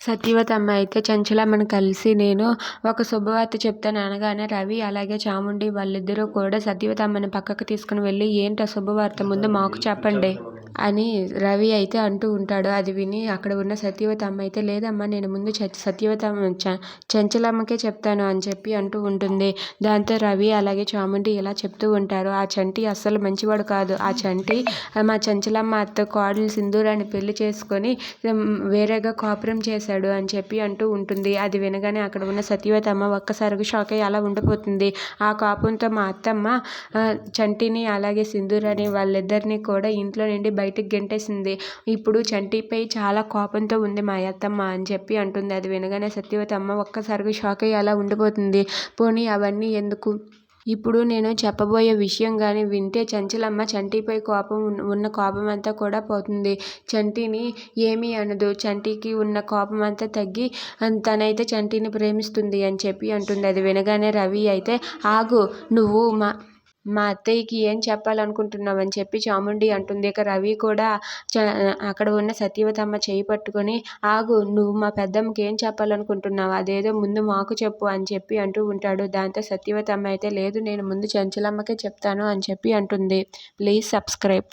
సత్యవతమ్మ అయితే చంచలమ్మని కలిసి నేను ఒక శుభవార్త చెప్తాను అనగానే రవి అలాగే చాముండి వాళ్ళిద్దరూ కూడా సత్యవతమ్మని పక్కకు తీసుకుని వెళ్ళి ఏంటి ఆ శుభవార్త ముందు మాకు చెప్పండి. అని రవి అయితే అంటూ ఉంటాడు. అది విని అక్కడ ఉన్న సత్యవతమ్మ అయితే లేదమ్మా నేను ముందు చ సత్యవతమ్మ చ చంచలమ్మకే చెప్తాను అని చెప్పి అంటూ ఉంటుంది. దాంతో రవి అలాగే చాముండి ఇలా చెప్తూ ఉంటారు. ఆ చంటి అస్సలు మంచివాడు కాదు. ఆ చంటి మా చంచలమ్మ అత్త కోడలు సింధూరాన్ని పెళ్ళి చేసుకొని వేరేగా కాపురం చేశాడు అని చెప్పి అంటూ ఉంటుంది. అది వినగానే అక్కడ ఉన్న సత్యవతమ్మ ఒక్కసారిగా షాక్ అయ్యి అలా ఉండిపోతుంది. ఆ కోపంతో మా అత్తమ్మ చంటిని అలాగే సింధూరాని వాళ్ళిద్దరిని కూడా ఇంట్లో నుండి బయటికి గెంటేసింది. ఇప్పుడు చంటిపై చాలా కోపంతో ఉంది మా అత్తమ్మ అని చెప్పి అంటుంది. అది వినగానే సత్యవతమ్మ ఒక్కసారిగా షాక్ అయ్యి అలా ఉండిపోతుంది. పోనీ అవన్నీ ఎందుకు? ఇప్పుడు నేను చెప్పబోయే విషయం కానీ వింటే చంచలమ్మ చంటిపై కోపం ఉన్న- ఉన్న కోపం అంతా కూడా పోతుంది. చంటిని ఏమీ అనదు. చంటికి ఉన్న కోపం అంతా తగ్గి తనైతే చంటిని ప్రేమిస్తుంది అని చెప్పి అంటుంది. అది వినగానే రవి అయితే ఆగు నువ్వు మా మా అత్తయ్యకి ఏం చెప్పాలనుకుంటున్నావు అని చెప్పి చాముండి అంటుంది. ఇక రవి కూడా అక్కడ ఉన్న సత్యవతమ్మ చేయి పట్టుకొని ఆగు నువ్వు మా పెద్దమ్మకి ఏం చెప్పాలనుకుంటున్నావు? అదేదో ముందు మాకు చెప్పు అని చెప్పి అంటూ ఉంటాడు. దాంతో సత్యవతమ్మ అయితే లేదు నేను ముందు చంచలమ్మకే చెప్తాను అని చెప్పి అంటుంది. Please subscribe.